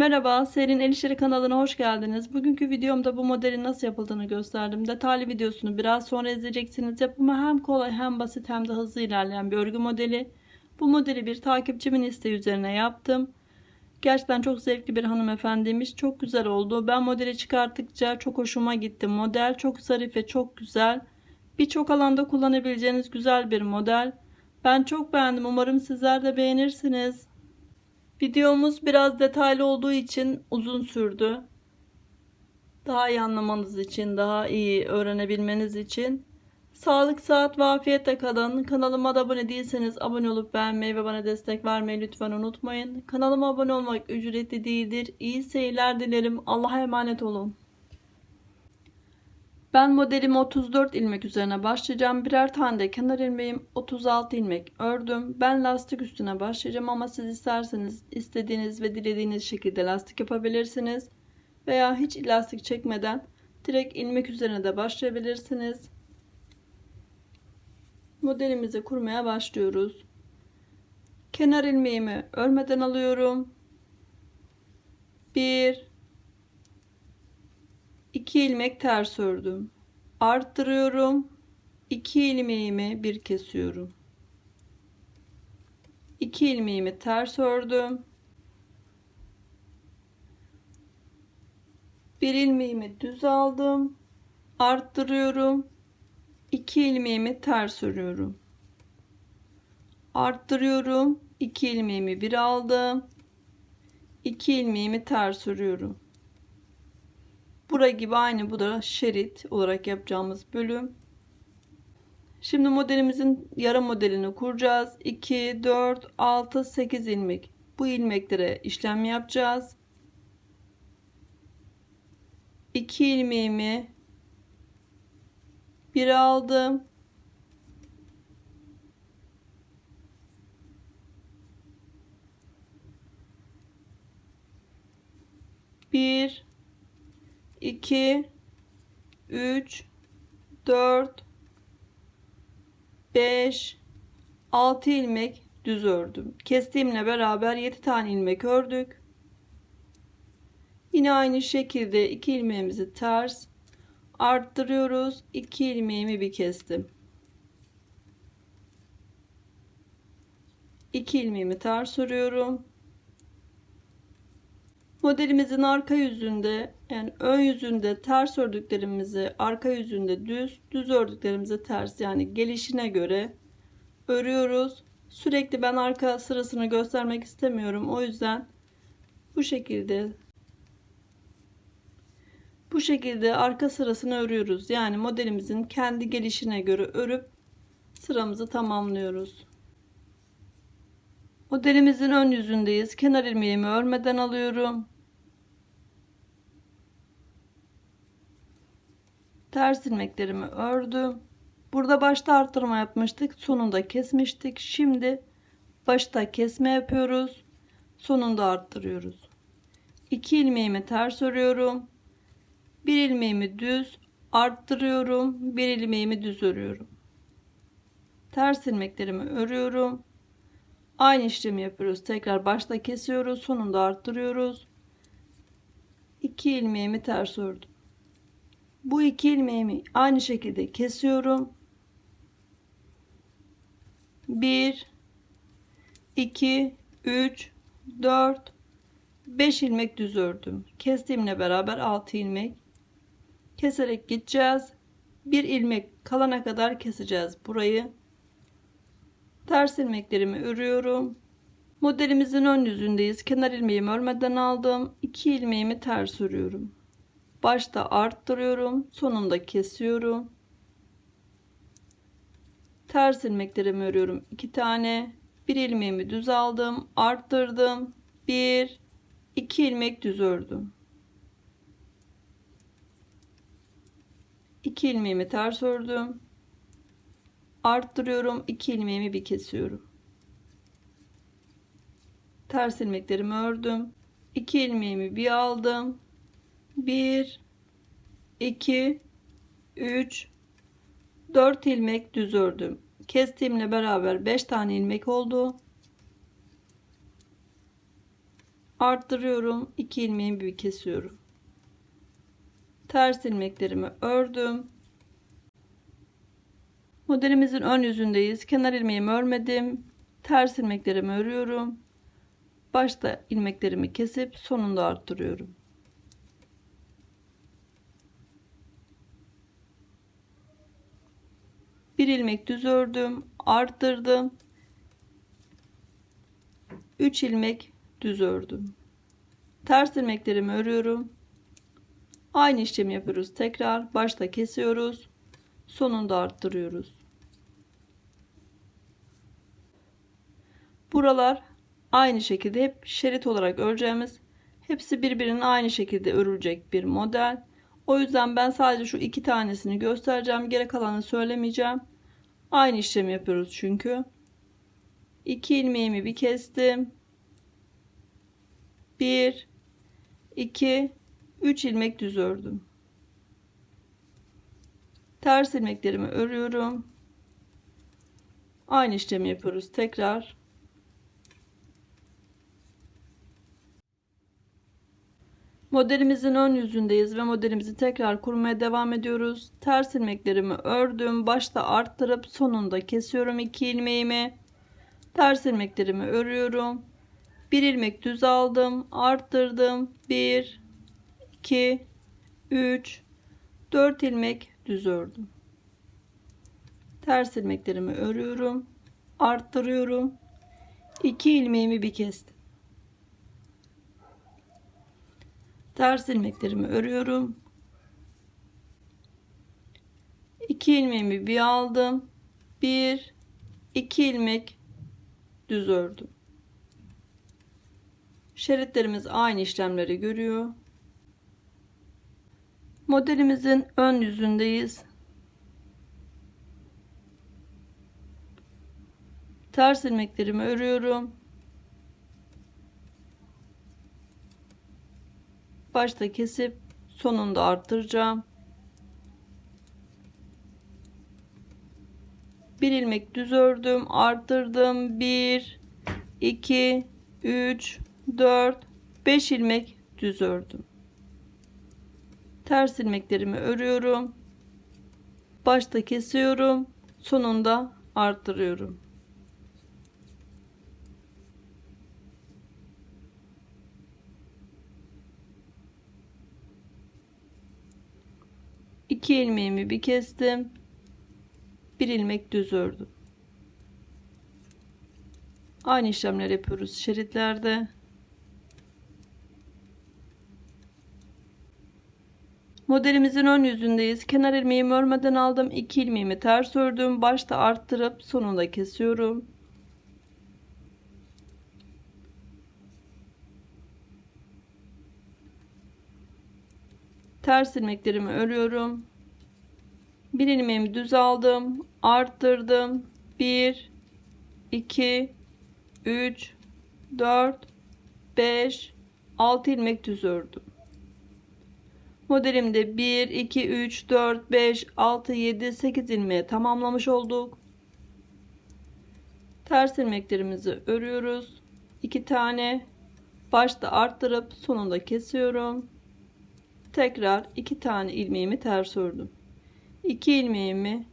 Merhaba, Serin El İşleri kanalına hoş geldiniz. Bugünkü videomda bu modelin nasıl yapıldığını gösterdim. Detaylı videosunu biraz sonra izleyeceksiniz. Yapımı hem kolay hem basit hem de hızlı ilerleyen bir örgü modeli. Bu modeli bir takipçimin isteği üzerine yaptım. Gerçekten çok zevkli bir hanımefendiymiş. Çok güzel oldu. Ben modeli çıkarttıkça çok hoşuma gitti. Model çok zarif ve çok güzel. Birçok alanda kullanabileceğiniz güzel bir model. Ben çok beğendim. Umarım sizler de beğenirsiniz. Videomuz biraz detaylı olduğu için uzun sürdü. Daha iyi anlamanız için, daha iyi öğrenebilmeniz için. Sağlık, saat ve afiyetle kalın. Kanalıma da abone değilseniz abone olup beğenmeyi ve bana destek vermeyi lütfen unutmayın. Kanalıma abone olmak ücretli değildir. İyi seyirler dilerim. Allah'a emanet olun. Ben modelimi 34 ilmek üzerine başlayacağım. Birer tane de kenar ilmeğim 36 ilmek ördüm. Ben lastik üstüne başlayacağım ama siz isterseniz istediğiniz ve dilediğiniz şekilde lastik yapabilirsiniz. Veya hiç lastik çekmeden direkt ilmek üzerine de başlayabilirsiniz. Modelimizi kurmaya başlıyoruz. Kenar ilmeğimi örmeden alıyorum. 1 2 ilmek ters ördüm. Arttırıyorum. 2 ilmeğimi bir kesiyorum. 2 ilmeğimi ters ördüm. Bir ilmeğimi düz aldım. Arttırıyorum. 2 ilmeğimi ters örüyorum. Arttırıyorum. 2 ilmeğimi bir aldım. 2 ilmeğimi ters örüyorum. Bura gibi aynı bu da şerit olarak yapacağımız bölüm. Şimdi modelimizin yarım modelini kuracağız. 2, 4, 6, 8 ilmek. Bu ilmeklere işlem yapacağız. 2 ilmeğimi bir aldım. Bir 2 3 4 5 6 ilmek düz ördüm. Kestiğimle beraber 7 tane ilmek ördük. Yine aynı şekilde 2 ilmeğimizi ters arttırıyoruz. 2 ilmeğimi bir kestim. 2 ilmeğimi ters örüyorum. Modelimizin arka yüzünde yani ön yüzünde ters ördüklerimizi arka yüzünde düz, düz ördüklerimizi ters yani gelişine göre örüyoruz. Sürekli ben arka sırasını göstermek istemiyorum. O yüzden bu şekilde bu şekilde arka sırasını örüyoruz. Yani modelimizin kendi gelişine göre örüp sıramızı tamamlıyoruz. Modelimizin ön yüzündeyiz. Kenar ilmeğimi örmeden alıyorum. Ters ilmeklerimi ördüm. Burada başta arttırma yapmıştık. Sonunda kesmiştik. Şimdi başta kesme yapıyoruz. Sonunda arttırıyoruz. 2 ilmeğimi ters örüyorum. 1 ilmeğimi düz arttırıyorum. 1 ilmeğimi düz örüyorum. Ters ilmeklerimi örüyorum. Aynı işlemi yapıyoruz. Tekrar başta kesiyoruz. Sonunda arttırıyoruz. 2 ilmeğimi ters ördüm. Bu iki ilmeğimi aynı şekilde kesiyorum. 1 2 3 4 5 ilmek düz ördüm. Kestiğimle beraber 6 ilmek keserek gideceğiz. Bir ilmek kalana kadar keseceğiz burayı. Ters ilmeklerimi örüyorum. Modelimizin ön yüzündeyiz. Kenar ilmeğimi örmeden aldım. 2 ilmeğimi ters örüyorum. Başta arttırıyorum. Sonunda kesiyorum. Ters ilmeklerimi örüyorum. 2 tane. Bir ilmeğimi düz aldım. Arttırdım. 1 2 ilmek düz ördüm. 2 ilmeğimi ters ördüm. Arttırıyorum. 2 ilmeğimi bir kesiyorum. Ters ilmeklerimi ördüm. 2 ilmeğimi bir aldım. 1 2 3 4 ilmek düz ördüm. Kestiğimle beraber 5 tane ilmek oldu. arttırıyorum 2 ilmeğimi bir kesiyorum ters ilmeklerimi ördüm modelimizin ön yüzündeyiz. Kenar ilmeğimi örmedim. Ters ilmeklerimi örüyorum. Başta ilmeklerimi kesip sonunda arttırıyorum. Bir ilmek düz ördüm arttırdım. 3 ilmek düz ördüm. Ters ilmeklerimi örüyorum. Aynı işlemi yapıyoruz tekrar. Başta kesiyoruz sonunda arttırıyoruz buralar aynı şekilde hep şerit olarak öreceğimiz hepsi birbirinin aynı şekilde örülecek bir model. O yüzden ben sadece şu iki tanesini göstereceğim. Geri kalanı söylemeyeceğim. Aynı işlemi yapıyoruz çünkü. 2 ilmeğimi bir kestim. 1 2 3 ilmek düz ördüm. Ters ilmeklerimi örüyorum. Aynı işlemi yapıyoruz. Tekrar modelimizin ön yüzündeyiz ve modelimizi tekrar kurmaya devam ediyoruz. Ters ilmeklerimi ördüm başta arttırıp sonunda kesiyorum 2 ilmeğimi. Ters ilmeklerimi örüyorum. Bir ilmek düz aldım arttırdım. 1 2 3 4 ilmek düz ördüm. Ters ilmeklerimi örüyorum arttırıyorum. 2 ilmeğimi bir kestim ters ilmeklerimi örüyorum. 2 ilmeğimi bir aldım. 1 2 ilmek düz ördüm. Şeritlerimiz aynı işlemleri görüyor. Modelimizin ön yüzündeyiz. Ters ilmeklerimi örüyorum başta kesip sonunda arttıracağım. Bir ilmek düz ördüm arttırdım. 1 2 3 4 5 ilmek düz ördüm. Ters ilmeklerimi örüyorum. Başta kesiyorum sonunda arttırıyorum iki ilmeğimi bir kestim. Bir ilmek düz ördüm. Aynı işlemler yapıyoruz şeritlerde. Modelimizin ön yüzündeyiz. Kenar ilmeğimi örmeden aldım. 2 ilmeğimi ters ördüm. Başta arttırıp sonunda kesiyorum ters ilmeklerimi örüyorum. Bir ilmeğimi düz aldım arttırdım. 1 2 3 4 5 6 ilmek düz ördüm. Modelimde 1 2 3 4 5 6 7 8 ilmeği tamamlamış olduk. Ters ilmeklerimizi örüyoruz. 2 tane başta arttırıp sonunda kesiyorum tekrar 2 tane ilmeğimi ters ördüm 2 ilmeğimi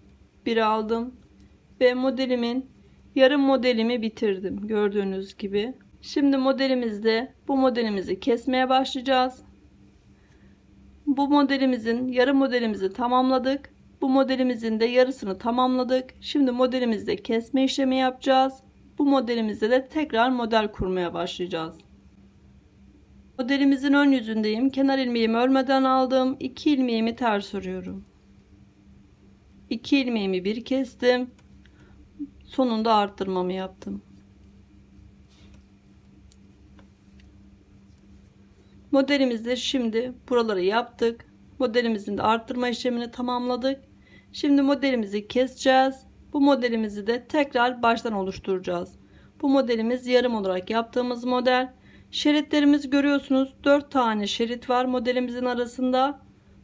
bir aldım ve modelimin yarım modelimi bitirdim gördüğünüz gibi. Şimdi modelimizde bu modelimizi kesmeye başlayacağız. Bu modelimizin yarım modelimizi tamamladık. Bu modelimizin de yarısını tamamladık. Şimdi modelimizde kesme işlemi yapacağız. Bu modelimizde de tekrar model kurmaya başlayacağız modelimizin ön yüzündeyim. Kenar ilmeğimi örmeden aldım. 2 ilmeğimi ters örüyorum 2 ilmeğimi bir kestim. Sonunda arttırmamı yaptım. Modelimizde şimdi buraları yaptık. Modelimizin de arttırma işlemini tamamladık. Şimdi modelimizi keseceğiz. Bu modelimizi de tekrar baştan oluşturacağız. Bu modelimiz yarım olarak yaptığımız model şeritlerimiz görüyorsunuz. 4 tane şerit var modelimizin arasında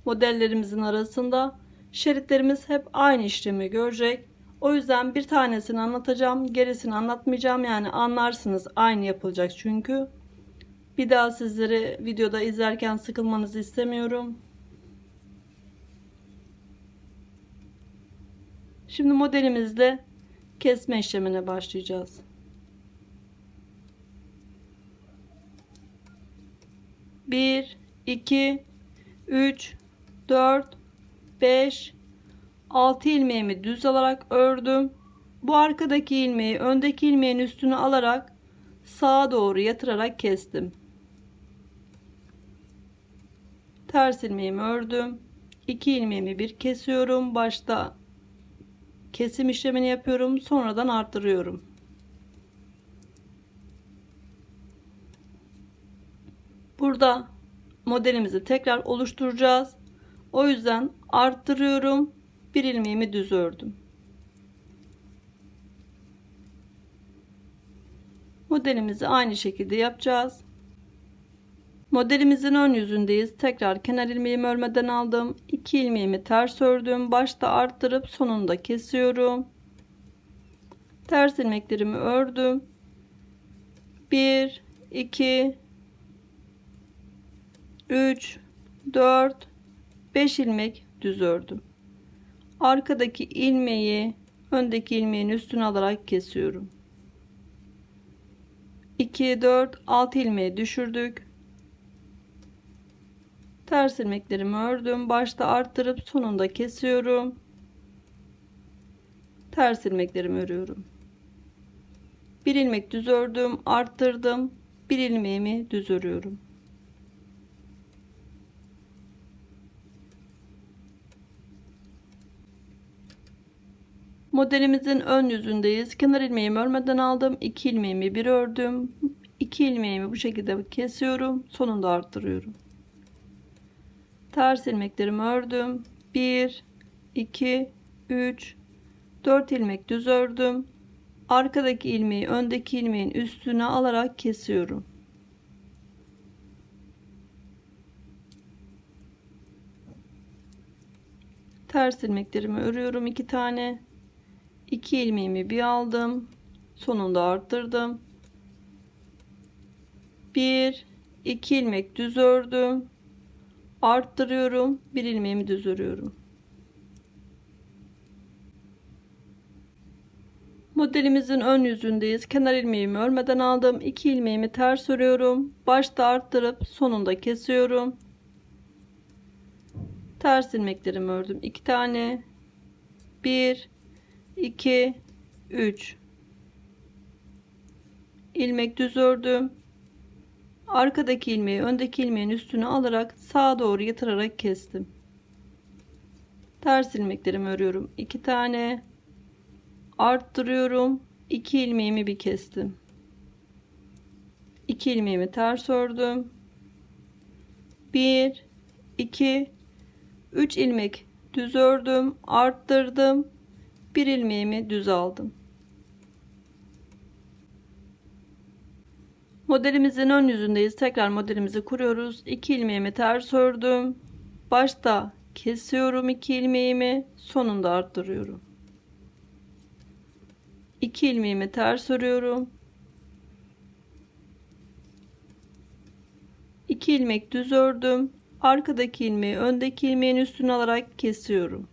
modellerimizin arasında. Şeritlerimiz hep aynı işlemi görecek. O yüzden bir tanesini anlatacağım gerisini anlatmayacağım. Yani anlarsınız aynı yapılacak çünkü. Bir daha sizleri videoda izlerken sıkılmanızı istemiyorum. Şimdi modelimizde kesme işlemine başlayacağız. Bir, iki, üç, dört, beş, altı ilmeğimi düz alarak ördüm. Bu arkadaki ilmeği öndeki ilmeğin üstüne alarak sağa doğru yatırarak kestim. Ters ilmeğimi ördüm. 2 ilmeğimi bir kesiyorum. Başta kesim işlemini yapıyorum. Sonradan arttırıyorum. Burada modelimizi tekrar oluşturacağız. O yüzden arttırıyorum. Bir ilmeğimi düz ördüm. Modelimizi aynı şekilde yapacağız. Modelimizin ön yüzündeyiz. Tekrar kenar ilmeğimi örmeden aldım. 2 ilmeğimi ters ördüm. Başta arttırıp sonunda kesiyorum. Ters ilmeklerimi ördüm. 1 2 3 4 5 ilmek düz ördüm. Arkadaki ilmeği öndeki ilmeğin üstüne alarak kesiyorum. 2 4 6 ilmeği düşürdük. Ters ilmeklerimi ördüm. Başta arttırıp sonunda kesiyorum. Ters ilmeklerimi örüyorum. Bir ilmek düz ördüm, arttırdım. Bir ilmeğimi düz örüyorum. Modelimizin ön yüzündeyiz. Kenar ilmeğimi örmeden aldım. 2 ilmeğimi bir ördüm. 2 ilmeğimi bu şekilde kesiyorum. Sonunda arttırıyorum. Ters ilmeklerimi ördüm. 1 2 3 4 ilmek düz ördüm. Arkadaki ilmeği öndeki ilmeğin üstüne alarak kesiyorum. Ters ilmeklerimi örüyorum iki tane. 2 ilmeğimi bir aldım. Sonunda arttırdım. 1 2 ilmek düz ördüm. Arttırıyorum. Bir ilmeğimi düz örüyorum. Modelimizin ön yüzündeyiz. Kenar ilmeğimi örmeden aldım. 2 ilmeğimi ters örüyorum. Başta arttırıp sonunda kesiyorum. Ters ilmeklerimi ördüm. 2 tane. 1 2 3 ilmek düz ördüm. Arkadaki ilmeği öndeki ilmeğin üstüne alarak sağa doğru yatırarak kestim. Ters ilmeklerimi örüyorum. 2 tane arttırıyorum. 2 ilmeğimi bir kestim. 2 ilmeğimi ters ördüm. 1 2 3 ilmek düz ördüm arttırdım bir ilmeğimi düz aldım. Modelimizin ön yüzündeyiz. Tekrar modelimizi kuruyoruz. 2 ilmeğimi ters ördüm. Başta kesiyorum 2 ilmeğimi, sonunda arttırıyorum. 2 ilmeğimi ters örüyorum. 2 ilmek düz ördüm. Arkadaki ilmeği öndeki ilmeğin üstüne alarak kesiyorum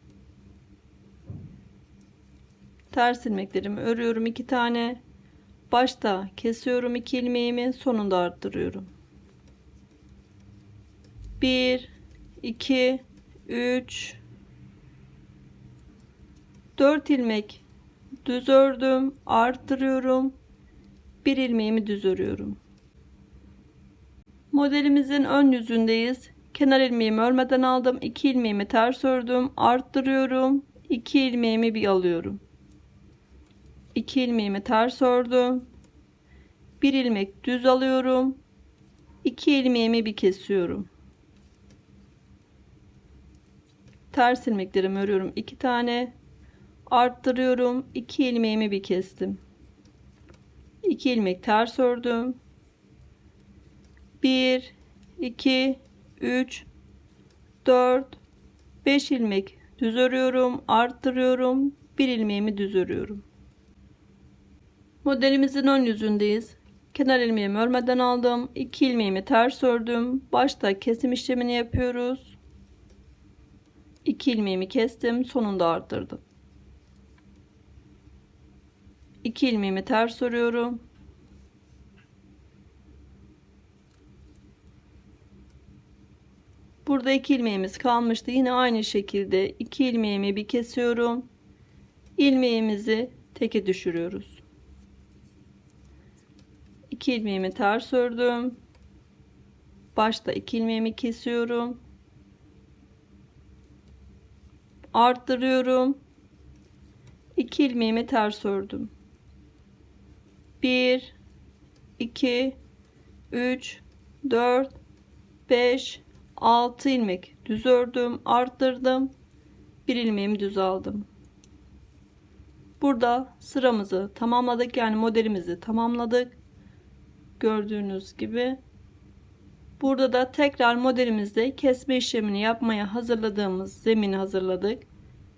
ters ilmeklerimi örüyorum iki tane. Başta kesiyorum iki ilmeğimi sonunda arttırıyorum. 1 2 3 4 ilmek düz ördüm arttırıyorum. Bir ilmeğimi düz örüyorum. Modelimizin ön yüzündeyiz. Kenar ilmeğimi örmeden aldım. 2 ilmeğimi ters ördüm arttırıyorum. 2 ilmeğimi bir alıyorum 2 ilmeğimi ters ördüm. 1 ilmek düz alıyorum. 2 ilmeğimi bir kesiyorum. Ters ilmeklerimi örüyorum. 2 tane arttırıyorum. 2 ilmeğimi bir kestim. 2 ilmek ters ördüm. 1 2 3 4 5 ilmek düz örüyorum, arttırıyorum. 1 ilmeğimi düz örüyorum. Modelimizin ön yüzündeyiz. Kenar ilmeğimi örmeden aldım. 2 ilmeğimi ters ördüm. Başta kesim işlemini yapıyoruz. 2 ilmeğimi kestim. Sonunda arttırdım. 2 ilmeğimi ters örüyorum. Burada 2 ilmeğimiz kalmıştı. Yine aynı şekilde 2 ilmeğimi bir kesiyorum. ilmeğimizi teke düşürüyoruz. 2 ilmeğimi ters ördüm. Başta 2 ilmeğimi kesiyorum. Arttırıyorum. 2 ilmeğimi ters ördüm. 1 2 3 4 5 6 ilmek düz ördüm, arttırdım. Bir ilmeğimi düz aldım. Burada sıramızı tamamladık. Yani modelimizi tamamladık. Gördüğünüz gibi. Burada da tekrar modelimizde kesme işlemini yapmaya hazırladığımız zemini hazırladık.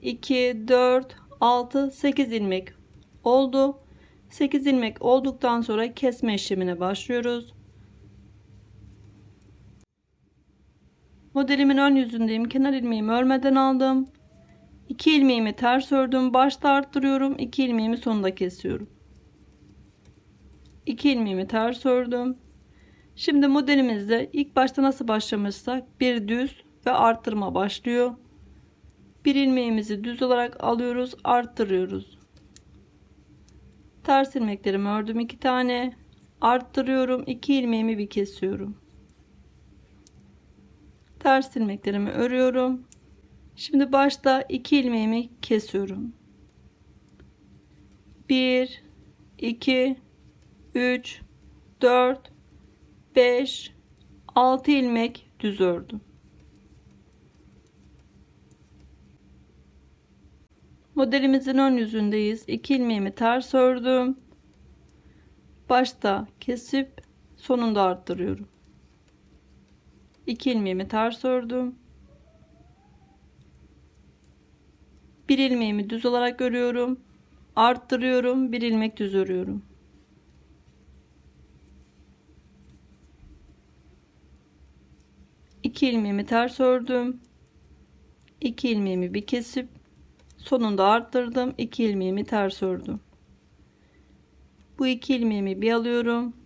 2, 4, 6, 8 ilmek oldu. 8 ilmek olduktan sonra kesme işlemine başlıyoruz. Modelimin ön yüzündeyim. Kenar ilmeğimi örmeden aldım. 2 ilmeğimi ters ördüm. Başta arttırıyorum. 2 ilmeğimi sonunda kesiyorum. 2 ilmeğimi ters ördüm. Şimdi modelimizde ilk başta nasıl başlamışsak bir düz ve arttırma başlıyor. Bir ilmeğimizi düz olarak alıyoruz, arttırıyoruz. Ters ilmeklerimi ördüm 2 tane. Arttırıyorum. 2 ilmeğimi bir kesiyorum ters ilmeklerimi örüyorum. Şimdi başta 2 ilmeğimi kesiyorum. 1 2 3 4 5 6 ilmek düz ördüm. Modelimizin ön yüzündeyiz. 2 ilmeğimi ters ördüm. Başta kesip sonunda arttırıyorum. 2 ilmeğimi ters ördüm. Bir ilmeğimi düz olarak örüyorum. Arttırıyorum. Bir ilmek düz örüyorum. İki ilmeğimi ters ördüm. 2 ilmeğimi bir kesip sonunda arttırdım. 2 ilmeğimi ters ördüm. Bu iki ilmeğimi bir alıyorum.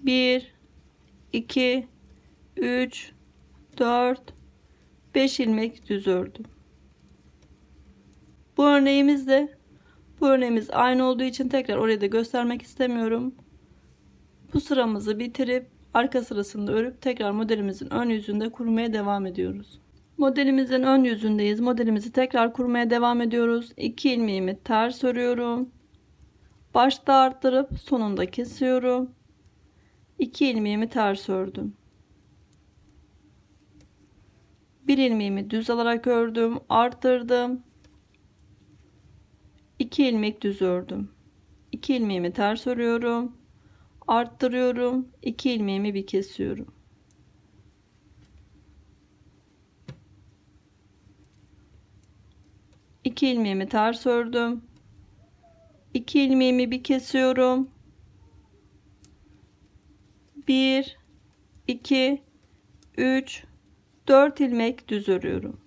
1 2 3 4 5 ilmek düz ördüm. Bu örneğimizde bu örneğimiz aynı olduğu için tekrar oraya da göstermek istemiyorum. Bu sıramızı bitirip arka sırasını örüp tekrar modelimizin ön yüzünde kurmaya devam ediyoruz. Modelimizin ön yüzündeyiz. Modelimizi tekrar kurmaya devam ediyoruz. 2 ilmeğimi ters örüyorum. Başta arttırıp sonunda kesiyorum. 2 ilmeğimi ters ördüm. Bir ilmeğimi düz alarak ördüm, arttırdım. 2 ilmek düz ördüm. 2 ilmeğimi ters örüyorum. Arttırıyorum. 2 ilmeğimi bir kesiyorum. İki ilmeğimi ters ördüm. 2 ilmeğimi bir kesiyorum. 1 2 3 4 ilmek düz örüyorum.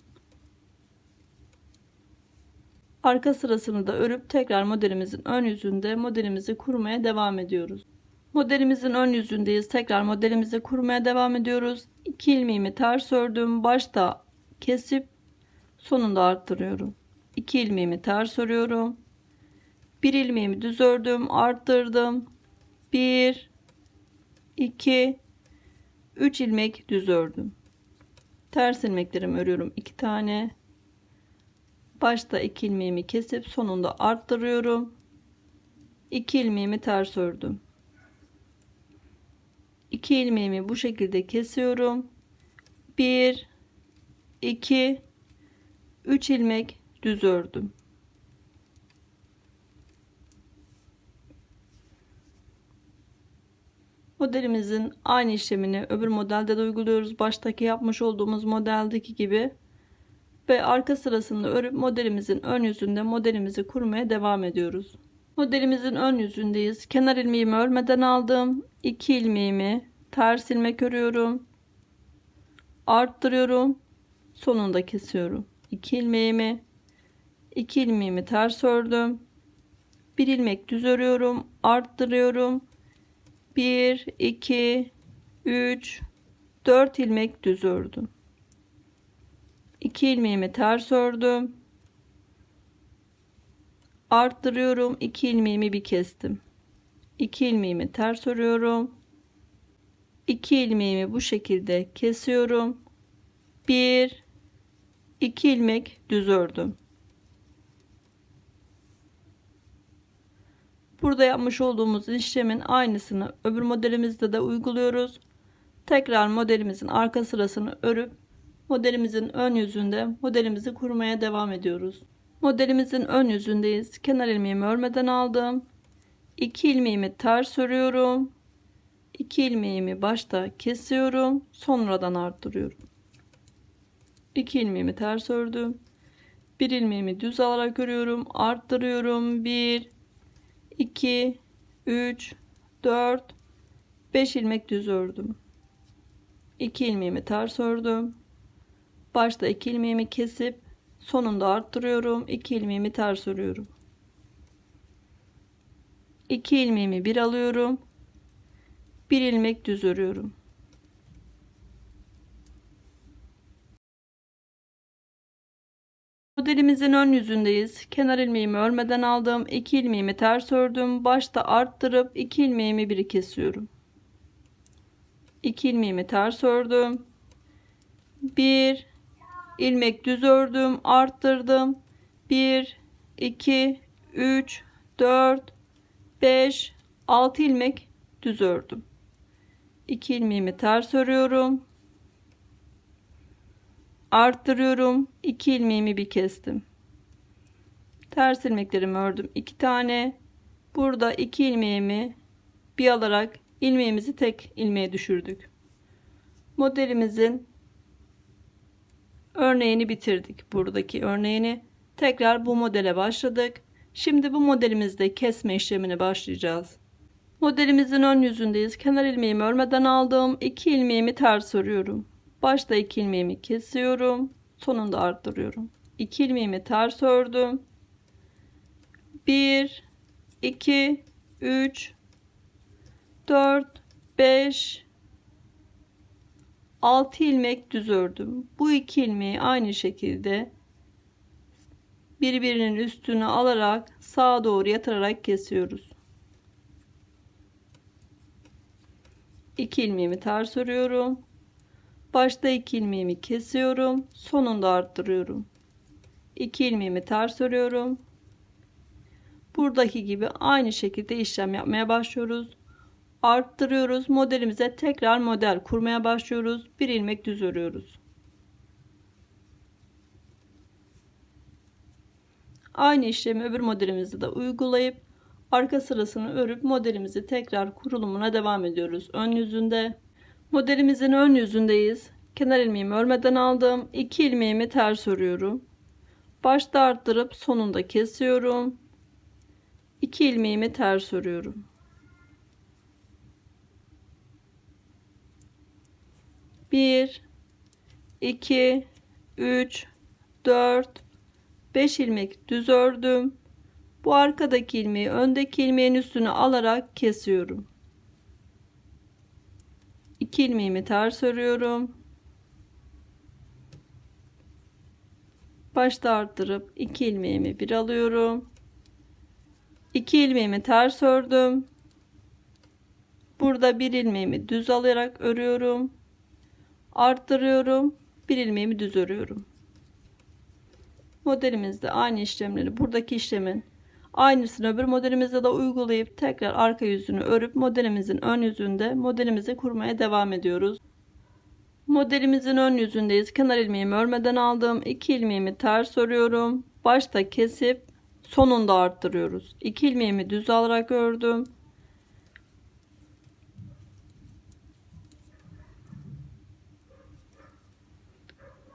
Arka sırasını da örüp tekrar modelimizin ön yüzünde modelimizi kurmaya devam ediyoruz. Modelimizin ön yüzündeyiz. Tekrar modelimizi kurmaya devam ediyoruz. 2 ilmeğimi ters ördüm. Başta kesip sonunda arttırıyorum. 2 ilmeğimi ters örüyorum. 1 ilmeğimi düz ördüm, arttırdım. 1 2 3 ilmek düz ördüm. Ters ilmeklerimi örüyorum 2 tane. Başta 2 ilmeğimi kesip sonunda arttırıyorum. 2 ilmeğimi ters ördüm. 2 ilmeğimi bu şekilde kesiyorum. 1 2 3 ilmek düz ördüm. Modelimizin aynı işlemini öbür modelde de uyguluyoruz. Baştaki yapmış olduğumuz modeldeki gibi. Ve arka sırasında örüp modelimizin ön yüzünde modelimizi kurmaya devam ediyoruz. Modelimizin ön yüzündeyiz. Kenar ilmeğimi örmeden aldım. 2 ilmeğimi ters ilmek örüyorum. Arttırıyorum. Sonunda kesiyorum. 2 ilmeğimi 2 ilmeğimi ters ördüm. 1 ilmek düz örüyorum. Arttırıyorum. 1 2 3 4 ilmek düz ördüm. 2 ilmeğimi ters ördüm. Arttırıyorum. 2 ilmeğimi bir kestim. 2 ilmeğimi ters örüyorum. 2 ilmeğimi bu şekilde kesiyorum. 1 2 ilmek düz ördüm. Burada yapmış olduğumuz işlemin aynısını öbür modelimizde de uyguluyoruz. Tekrar modelimizin arka sırasını örüp modelimizin ön yüzünde modelimizi kurmaya devam ediyoruz. Modelimizin ön yüzündeyiz. Kenar ilmeğimi örmeden aldım. 2 ilmeğimi ters örüyorum. 2 ilmeğimi başta kesiyorum. Sonradan arttırıyorum. 2 ilmeğimi ters ördüm. 1 ilmeğimi düz alarak örüyorum. Arttırıyorum. 1 2 3 4 5 ilmek düz ördüm. 2 ilmeğimi ters ördüm. Başta 2 ilmeğimi kesip sonunda arttırıyorum. 2 ilmeğimi ters örüyorum. 2 ilmeğimi bir alıyorum. 1 ilmek düz örüyorum. Modelimizin ön yüzündeyiz. Kenar ilmeğimi örmeden aldım. 2 ilmeğimi ters ördüm. Başta arttırıp 2 ilmeğimi biri kesiyorum. 2 ilmeğimi ters ördüm. 1 ilmek düz ördüm, arttırdım. 1 2 3 4 5 6 ilmek düz ördüm. 2 ilmeğimi ters örüyorum. Arttırıyorum. 2 ilmeğimi bir kestim. Ters ilmeklerimi ördüm. 2 tane. Burada 2 ilmeğimi bir alarak ilmeğimizi tek ilmeğe düşürdük. Modelimizin örneğini bitirdik. Buradaki örneğini tekrar bu modele başladık. Şimdi bu modelimizde kesme işlemini başlayacağız. Modelimizin ön yüzündeyiz. Kenar ilmeğimi örmeden aldım. 2 ilmeğimi ters örüyorum. Başta 2 ilmeğimi kesiyorum. Sonunda arttırıyorum. 2 ilmeğimi ters ördüm. 1 2 3 4 5 6 ilmek düz ördüm. Bu iki ilmeği aynı şekilde birbirinin üstüne alarak sağa doğru yatırarak kesiyoruz. 2 ilmeğimi ters örüyorum. Başta 2 ilmeğimi kesiyorum. Sonunda arttırıyorum. 2 ilmeğimi ters örüyorum. Buradaki gibi aynı şekilde işlem yapmaya başlıyoruz arttırıyoruz. Modelimize tekrar model kurmaya başlıyoruz. Bir ilmek düz örüyoruz. Aynı işlemi öbür modelimizde de uygulayıp arka sırasını örüp modelimizi tekrar kurulumuna devam ediyoruz. Ön yüzünde modelimizin ön yüzündeyiz. Kenar ilmeğimi örmeden aldım. 2 ilmeğimi ters örüyorum. Başta arttırıp sonunda kesiyorum. 2 ilmeğimi ters örüyorum. 1 2 3 4 5 ilmek düz ördüm. Bu arkadaki ilmeği öndeki ilmeğin üstüne alarak kesiyorum. 2 ilmeğimi ters örüyorum. Başta arttırıp 2 ilmeğimi bir alıyorum. 2 ilmeğimi ters ördüm. Burada bir ilmeğimi düz alarak örüyorum arttırıyorum. Bir ilmeğimi düz örüyorum. Modelimizde aynı işlemleri buradaki işlemin aynısını öbür modelimizde de uygulayıp tekrar arka yüzünü örüp modelimizin ön yüzünde modelimizi kurmaya devam ediyoruz. Modelimizin ön yüzündeyiz. Kenar ilmeğimi örmeden aldım. 2 ilmeğimi ters örüyorum. Başta kesip sonunda arttırıyoruz. 2 ilmeğimi düz alarak ördüm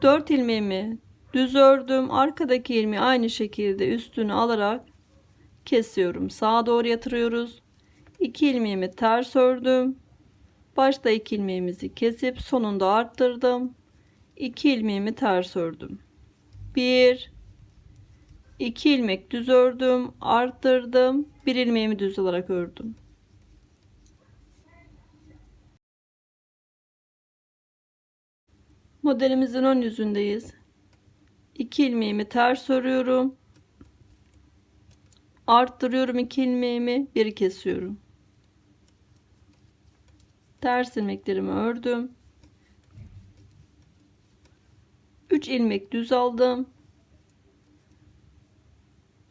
4 ilmeğimi düz ördüm arkadaki ilmeği aynı şekilde üstünü alarak kesiyorum. Sağa doğru yatırıyoruz. 2 ilmeğimi ters ördüm. Başta 2 ilmeğimizi kesip sonunda arttırdım. 2 ilmeğimi ters ördüm. 1 2 ilmek düz ördüm, arttırdım. 1 ilmeğimi düz olarak ördüm. Modelimizin ön yüzündeyiz. 2 ilmeğimi ters örüyorum. Arttırıyorum 2 ilmeğimi, bir kesiyorum. Ters ilmeklerimi ördüm. 3 ilmek düz aldım.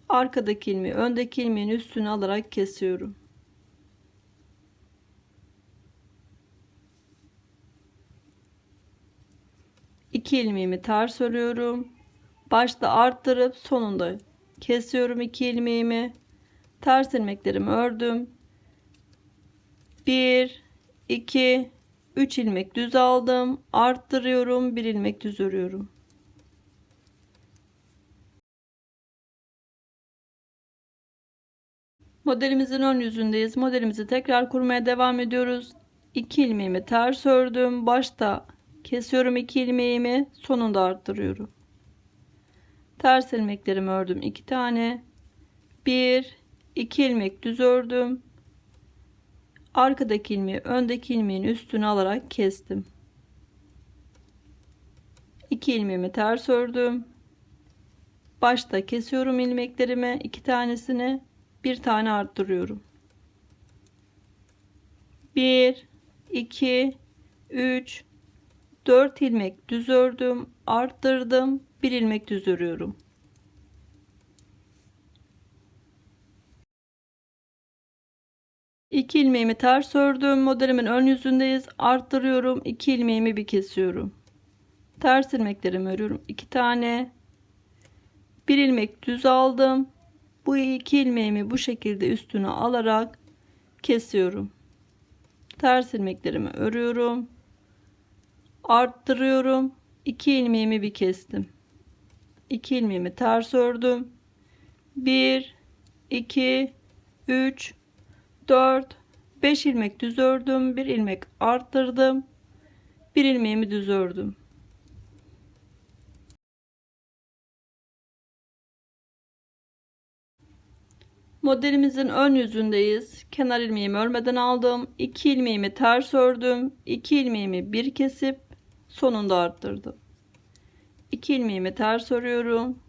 Arkadaki ilmeği öndeki ilmeğin üstüne alarak kesiyorum. İki ilmeğimi ters örüyorum. Başta arttırıp sonunda kesiyorum iki ilmeğimi. Ters ilmeklerimi ördüm. 1 2 3 ilmek düz aldım. Arttırıyorum. 1 ilmek düz örüyorum. Modelimizin ön yüzündeyiz. Modelimizi tekrar kurmaya devam ediyoruz. 2 ilmeğimi ters ördüm. Başta kesiyorum 2 ilmeğimi, sonunda arttırıyorum. Ters ilmeklerimi ördüm 2 tane. 1 2 ilmek düz ördüm. Arkadaki ilmeği öndeki ilmeğin üstüne alarak kestim. 2 ilmeğimi ters ördüm. Başta kesiyorum ilmeklerimi, iki tanesini bir tane arttırıyorum. 1 2 3 4 ilmek düz ördüm, arttırdım, 1 ilmek düz örüyorum. İki ilmeğimi ters ördüm. Modelimin ön yüzündeyiz. Arttırıyorum. 2 ilmeğimi bir kesiyorum. Ters ilmeklerimi örüyorum. 2 tane. Bir ilmek düz aldım. Bu iki ilmeğimi bu şekilde üstüne alarak kesiyorum. Ters ilmeklerimi örüyorum. Arttırıyorum. 2 ilmeğimi bir kestim. 2 ilmeğimi ters ördüm. 1 2 3 4 5 ilmek düz ördüm. 1 ilmek arttırdım. 1 ilmeğimi düz ördüm. Modelimizin ön yüzündeyiz. Kenar ilmeğimi örmeden aldım. 2 ilmeğimi ters ördüm. 2 ilmeğimi bir kesip sonunda arttırdım. 2 ilmeğimi ters örüyorum.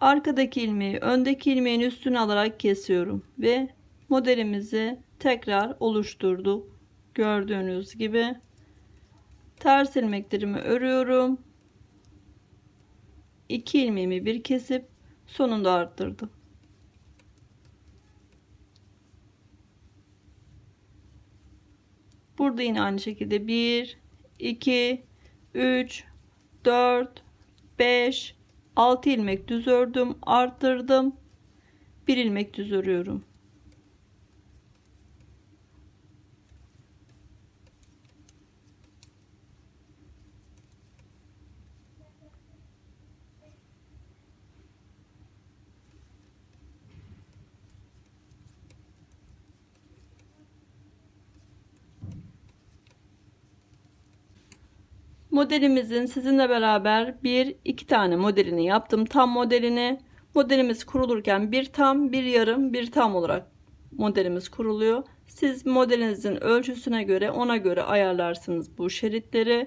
Arkadaki ilmeği öndeki ilmeğin üstüne alarak kesiyorum ve modelimizi tekrar oluşturduk. Gördüğünüz gibi ters ilmeklerimi örüyorum. 2 ilmeğimi bir kesip sonunda arttırdım. Burada yine aynı şekilde 1 2 3 4 5 6 ilmek düz ördüm, arttırdım. 1 ilmek düz örüyorum. Modelimizin sizinle beraber bir iki tane modelini yaptım. Tam modelini. Modelimiz kurulurken bir tam, bir yarım, bir tam olarak modelimiz kuruluyor. Siz modelinizin ölçüsüne göre ona göre ayarlarsınız bu şeritleri.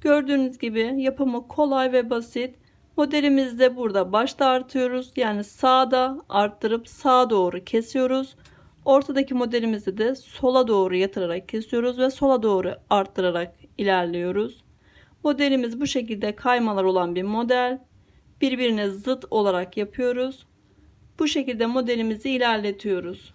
Gördüğünüz gibi yapımı kolay ve basit. Modelimizde burada başta artıyoruz. Yani sağda arttırıp sağa doğru kesiyoruz. Ortadaki modelimizde de sola doğru yatırarak kesiyoruz ve sola doğru arttırarak ilerliyoruz. Modelimiz bu şekilde kaymalar olan bir model. Birbirine zıt olarak yapıyoruz. Bu şekilde modelimizi ilerletiyoruz.